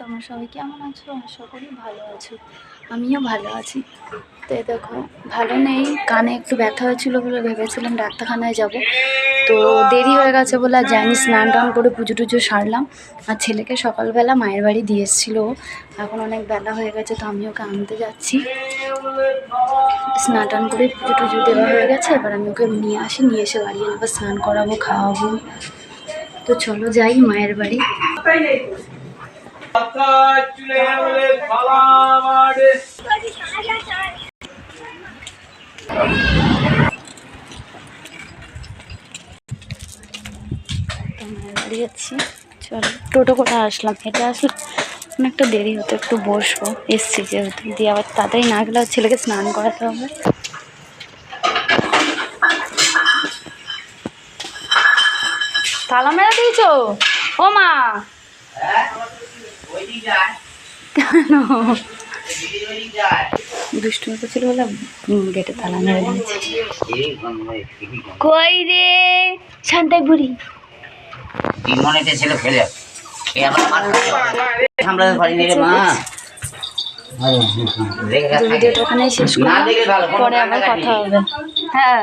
তোমার সবাই কেমন আছো? আশা করি ভালো আছো। আমিও ভালো আছি। তো দেখো, ভালো নেই। কানে একটু ব্যথা হয়েছিল বলে ভেবেছিলাম ডাক্তারখানায় যাব। তো দেরি হয়ে গেছে বলে আর যাইনি, স্নান টান করে পুজো টুজো সারলাম। আর ছেলেকে সকালবেলা মায়ের বাড়ি দিয়ে এসেছিল। এখন অনেক বেলা হয়ে গেছে, তো আমি ওকে আনতে যাচ্ছি। স্নান টান করে পুজো টুজো দেওয়া হয়ে গেছে। এবার আমি ওকে নিয়ে আসি, নিয়ে এসে বাড়ি আনব স্নান করাবো, খাওয়াবো। তো চলো যাই মায়ের বাড়ি। যাচ্ছি চলো, টোটো করে আসলাম। হেঁটে আসলে অনেকটা দেরি হতো, একটু বসবো। এসছি যেহেতু। দিয়ে আবার তাড়াতাড়ি না গেলে ছেলেকে স্নান করাতে হবে। তালা মেরে দিয়েছ? ও মা! কেন? দুষ্টুমি করছিল বলে গেটে তালা মেরে দিয়েছে। কই রে? শান্তাই বুড়ি। মনেতে ছিল ফেলে। এ আবার মার রে মা। দেখে তো ভিডিওটা ওখানেই শেষ পরে আবার কথা হবে। হ্যাঁ।